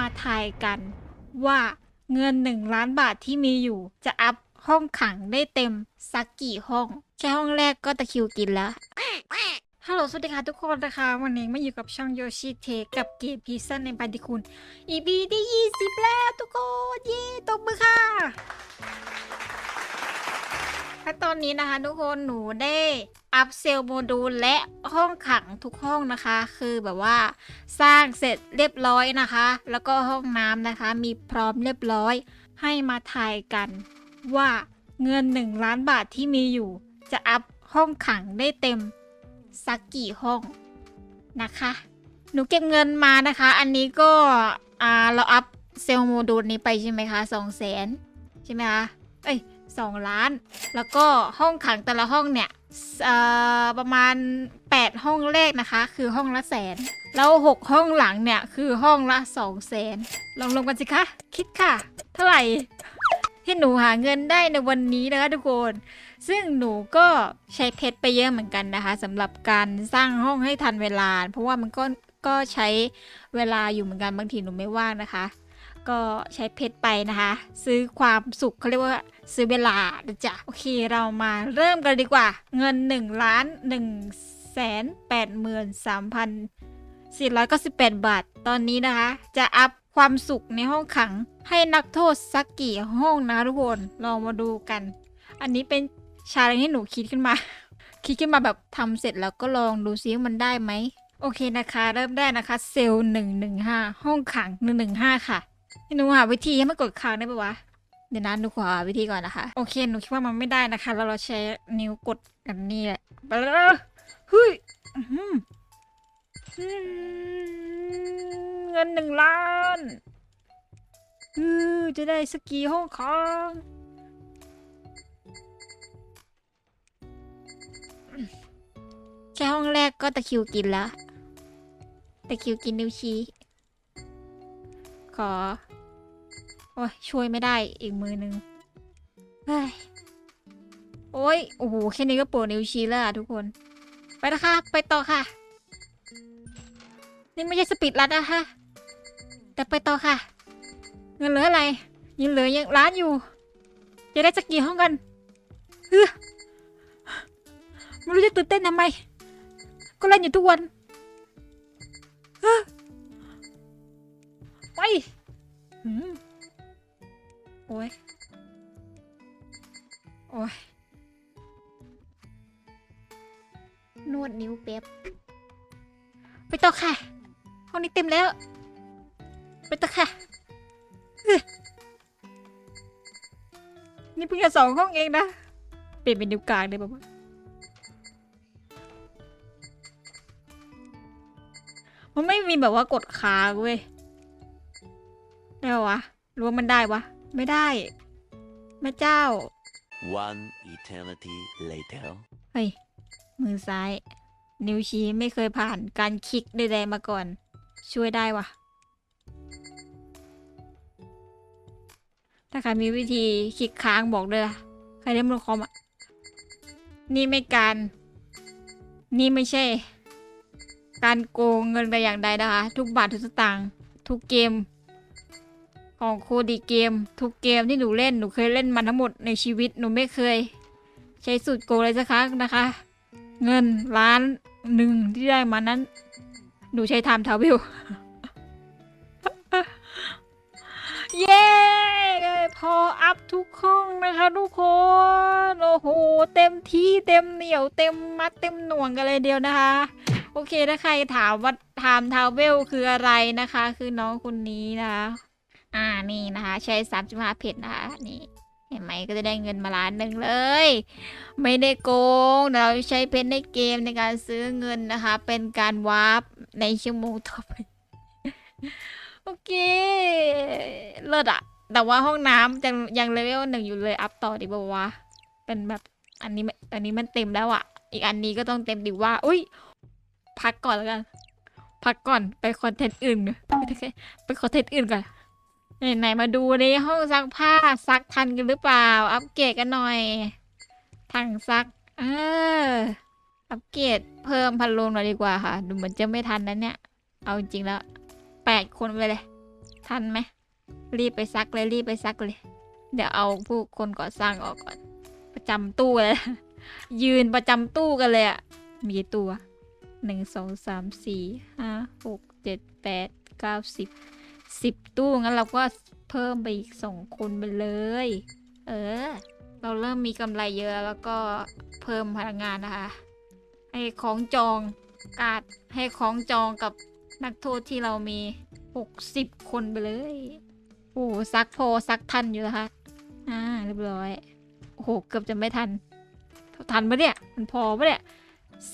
มาทายกันว่าเงินหนึ่งล้านบาทที่มีอยู่ จะอัพห้องขังได้เต็มสักกี่ห้อง แค่ห้องแรกก็ตะคิวกินแล้ว ฮัลโหล สวัสดีค่ะทุกคนนะคะ วันนี้มาอยู่กับช่องโยชิเทกับเกมพีซันในบันทิคุณ EP ที่ 20 แล้วทุกคนเย้ตบมือค่ะและตอนนี้นะคะทุกคนหนูได้ อัพเซลโมดูลและห้องขังทุกห้องนะคะ คือแบบว่าสร้างเสร็จเรียบร้อยนะคะ แล้วก็ห้องน้ำนะคะ มีพร้อมเรียบร้อย ให้มาทายกันว่าเงิน 1 ล้านบาทที่มีอยู่ จะอัพห้องขังได้เต็ม สักกี่ห้องนะคะ หนูเก็บเงินมานะคะ อันนี้ก็อ่าเราอัพเซลล์โมดูลนี้ไปใช่ไหมคะสองแสนใช่ไหมคะ เอ้ยสองล้าน แล้วก็ห้องขังแต่ละห้องเนี่ย ประมาณ 8 ห้องแรกนะคะ คือห้องละแสน แล้ว 6 ห้องหลังเนี่ย คือห้องละ2 0 0แสนลองลงกันสิคะ คิดค่ะ เท่าไหร่ ที่หนูหาเงินได้ในวันนี้นะคะทุกคน ซึ่งหนูก็ใช้เพชรไปเยอะเหมือนกันนะคะสำหรับการสร้างห้องให้ทันเวลา เพราะว่ามันก็ก็ใช้เวลาอยู่เหมือนกันบางทีหนูไม่ว่างนะคะ ก็ใช้เพชรไปนะคะ ซื้อความสุขเขาเรียกว่าซื้อเวลาจ๊ะโอเคเรามาเริ่มกันดีกว่า เงิน1ล้าน1แสน8หมื่น3พัน498 บาท ตอนนี้นะคะ จะอัพความสุขในห้องขังให้นักโทษสักกี่ห้องนะทุกคนลองมาดูกัน อันนี้เป็นชาเลนจ์ที่หนูคิดขึ้นมา คิดขึ้นมาแบบทำเสร็จแล้วก็ลองดูซิว่ามันได้ไหม โอเคนะคะ เริ่มได้นะคะ เซลล์หนึ่งหนึ่งห้าห้องขังหนึ่งหนึ่งห้าค่ะ หนูหาวิธีให้มันกดค้างได้ปะวะ เดี๋ยวนะหนูขอหาวิธีก่อนนะคะ โอเคหนูคิดว่ามันไม่ได้นะคะ แล้วเราใช้นิ้วกดกันนี่แหละไปเลยเฮ้ยเงินหนึ่งล้านจะได้สกีห้องขังแค่ห้องแรกก็ตะคิวกินแล้ว ตะคิวกินนิ้วชี้ขอ โอ้ยช่วยไม่ได้อีกมือนึงเฮ้ยโอ้ยโอ้โหแค่นี้ก็ปวดนิ้วชี้แล้วอะทุกคน ไปนะคะ ไปต่อค่ะ นี่ไม่ใช่สปีดรัดนะคะแต่ไปต่อค่ะ เงินเหลืออะไรยังเหลือยังร้านอยู่ จะได้สักกี่ห้องกันเฮ้อไม่รู้จะตื่นเต้นทำไม ก็เล่นอยู่ทุกวันเฮ้อไปหืม อ้ย โอ้ย นวดนิ้วเป๊บ ไปต่อค่ะ ห้องนี้เต็มแล้ว ไปต่อค่ะเฮ้ยนี่เพิ่งจะสองห้องเองนะ เปลี่ยนเป็นนิ้วกลางได้ปะวะมันไม่มีแบบว่ากดค้างเว้ย ได้ปะวะหรือว่ามันได้วะ ไม่ได้ แม่เจ้า One eternity later. เฮ้ย มือซ้าย นิ้วชี้ไม่เคยผ่านการคลิกใดๆมาก่อน ช่วยได้วะถ้าใครมีวิธีคลิกค้างบอกเลยนะใครเล่นบนคอมอะ นี่ไม่การ นี่ไม่ใช่ การโกงเงินแต่อย่างใดนะคะ ทุกบาททุกสตางค์ทุกเกม ของโคดีเกม ทุกเกมที่หนูเล่นหนูเคยเล่นมาทั้งหมดในชีวิตหนูไม่เคย ใช้สูตรโกเลยสักครั้งนะคะ เงินล้านหนึ่งที่ได้มานั้น หนูใช้ทม์ทาวเวลเย้พออัพทุกห้องนะคะทุกคน โอ้โห เต็มที่เต็มเหนียวเต็มมัดเต็มหน่วงกันเลยเดียวนะคะ โอเคถ้าใครถามว่าไทม์ทาวเวลคืออะไรนะคะ คือน้องคนนี้นะคะ อ่านี่นะคะ ใช้สามสิบห้าเพชรนะคะนี่เห็นไหมก็จะได้เงินมาล้านหนึ่งเลย ไม่ได้โกงแต่เราใช้เพชรในเกมในการซื้อเงินนะคะ เป็นการวาร์ปในชั่วโมงต่อไปโอเคเลิศอะแต่ว่าห้องน้ำยังยังเลเวลหนึ่งอยู่เลยอัพต่อดีป่าวะเป็นแบบอันนี้อันนี้มันเต็มแล้วอะอีกอันนี้ก็ต้องเต็มดีว่า อุ้ยพักก่อนแล้วกัน พักก่อนไปคอนเทนต์อื่นไปคอนเทนต์อื่นก่อน ไหนๆมาดูในห้องซักผ้าซักทันกันหรือเปล่า อัปเกรดกันหน่อยถังซักเอออัปเกรดเพิ่มพันลงหน่อยดีกว่าค่ะ ดูเหมือนจะไม่ทันนะเนี่ย เอาจริงแล้วแปดคนไปเลย ทันไหมรีบไปซักเลยรีบไปซักเลย เดี๋ยวเอาผู้คนก่อสร้างออกก่อน ประจำตู้เลย ยืนประจำตู้กันเลยอะมีตัวหนึ่งสองสามสี่ห้าหกเจ็ดแปดเก้าสิบ สิบตู้งั้นเราก็เพิ่มไปอีกสองคนไปเลย เออ เราเริ่มมีกำไรเยอะแล้วก็เพิ่มพลังงานนะคะ ให้ของจองกาดให้ของจองกับนักโทษที่เรามีหกสิบคนไปเลย โอ้ซักพอซักทันอยู่นะคะอ่าเรียบร้อย โอ้โห เกือบจะไม่ทัน ทันปะเนี่ย มันพอปะเนี่ย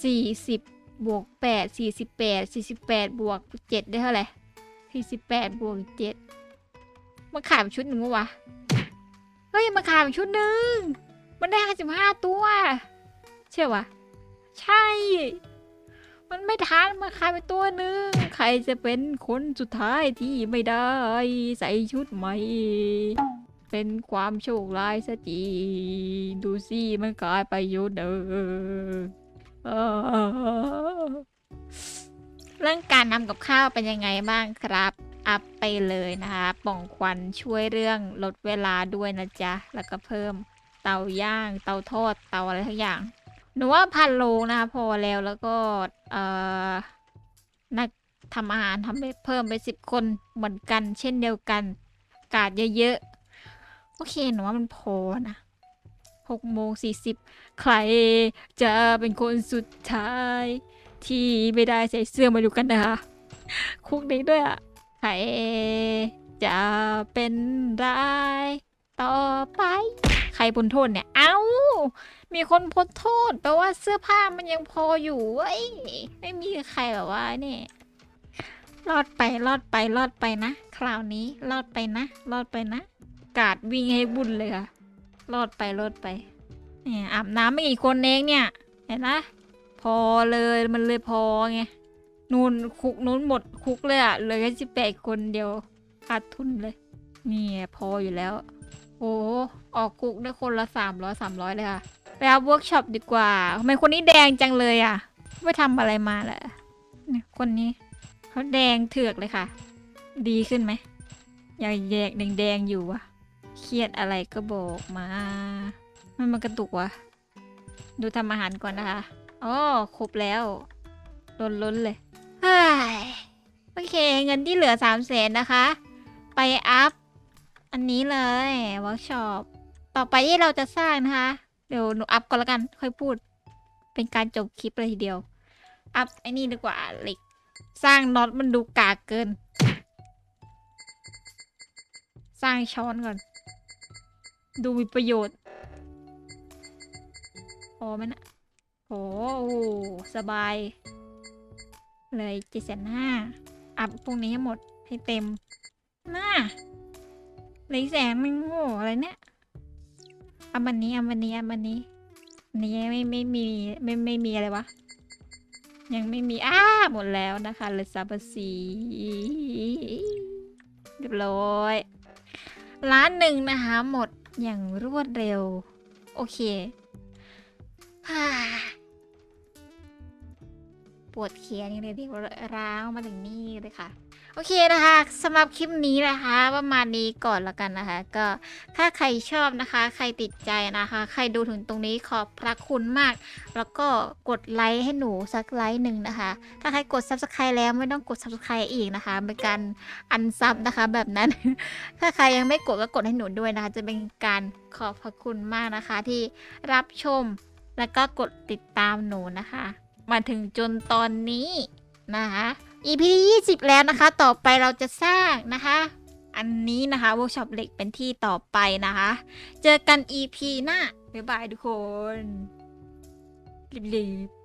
สี่สิบบวกแปดสี่สิบแปดสี่สิบแปดบวกเจ็ดได้เท่าไหร่ สี่สิบแปดบวกเจ็ดมันขายไปชุดหนึ่งวะเฮ้ยมันขายไปชุดหนึ่ง มันได้ห้าสิบห้าตัวเชื่อวะใช่ มันไม่ทันมันขายไปตัวหนึ่ง ใครจะเป็นคนสุดท้ายที่ไม่ได้ ใส่ชุดใหม่เป็นความโชคร้ายซะจริงดูสิมันกลายไปอยู่เดิมเออ เรื่องการนำกับข้าวเป็นยังไงบ้างครับ อัพไปเลยนะคะป่องควันช่วยเรื่องลดเวลาด้วยนะจ๊ะ แล้วก็เพิ่มเตาย่าง เตาทอด เตาอะไรทั้งอย่าง หนูว่าพันโลนะคะพอแล้วแล้วก็เอ่อนักทำอาหารทำไปเพิ่มไปสิบคนเหมือนกัน เช่นเดียวกันกาดเยอะๆ โอเคหนูว่ามันพอนะหกโมงสี่สิบใครจะเป็นคนสุดท้าย ที่ไม่ได้ใส่เสื้อมาดูกันนะคะคุกนี้ด้วยอะใครจะเป็นรายต่อไป ใครพ้นโทษเนี่ย เอ้า มีคนพ้นโทษแปลว่าเสื้อผ้ามันยังพออยู่เว้ยไม่มีใครแบบว่าเนี่ย รอดไปรอดไปรอดไปนะ คราวนี้รอดไปนะ รอดไปนะ กาดวิ่งให้บุญเลยค่ะ รอดไปรอดไป เนี่ยอาบน้ำไม่กี่คนเองเนี่ย เห็นนะ พอเลยมันเลยพอไงนูนคุกนู้นหมดคุกเลยอะเหลือแค่สิบแปดคนเดียวขาดทุนเลยนี่พออยู่แล้ว โอ้ออกคุกได้คนละสามร้อยสามร้อยเลยค่ะไปเอาเวิร์กช็อปดีกว่าทำไมคนนี้แดงจังเลยอะไปทำอะไรมาล่ะเนี่ยคนนี้เขาแดงเถือกเลยค่ะ ดีขึ้นไหมยังแยกแดงๆอยู่วะเครียดอะไรก็บอกมา มันมันกระตุกวะดูทำอาหารก่อนนะคะ อ๋อครบแล้วล้นล้นเลยโอเค เงินที่เหลือสามแสนนะคะ ไปอัพ อันนี้เลยเวิร์กช็อปต่อไปที่เราจะสร้างนะคะ เดี๋ยวหนูอัพก่อนละกันค่อยพูด เป็นการจบคลิปเลยทีเดียว อัพไอ้นี่ดีกว่าเหล็ก สร้างน็อตมันดูกากเกิน สร้างช้อนก่อน ดูมีประโยชน์อไหมนะ โอ้โหสบาย เลยเจ็ดแสนห้าอัพพวกนี้ให้หมดให้เต็มน่าเลยแสนหนึงโอ้อะไรเนี่ยเอาวันนี้เอาวันนี้เอาวันนี้นี้ไม่ไม่มีไม่ไม่มีอะไรวะ ยังไม่มี อ้าหมดแล้วนะคะเลยซาบสีเรียบร้อยร้านหนึ่งนะคะหมดอย่างรวดเร็ว โอเค ปวดเคียนี่เลยที่ร้าวมาถึงนี่เลยค่ะ โอเคนะคะสำหรับคลิปนี้นะคะ ประมาณนี้ก่อนละกันนะคะ ก็ถ้าใครชอบนะคะ ใครติดใจนะคะ ใครดูถึงตรงนี้ขอบพระคุณมาก แล้วก็กดไลค์ให้หนูสักไลค์หนึ่งนะคะ ถ้าใครกด subscribe แล้วไม่ต้องกด subscribe อีกนะคะเป็นการอันซับนะคะ แบบนั้น ถ้าใครยังไม่กดก็กดให้หนูด้วยนะคะ จะเป็นการขอบพระคุณมากนะคะที่รับชมแล้วก็กดติดตามหนูนะคะ มาถึงจนตอนนี้นะคะ EP ที่20 แล้วนะคะ ต่อไปเราจะสร้างนะคะ อันนี้นะคะเวิร์กช็อปเหล็กเป็นที่ต่อไปนะคะ เจอกัน EP หน้า บ๊ายบายทุกคนรีบ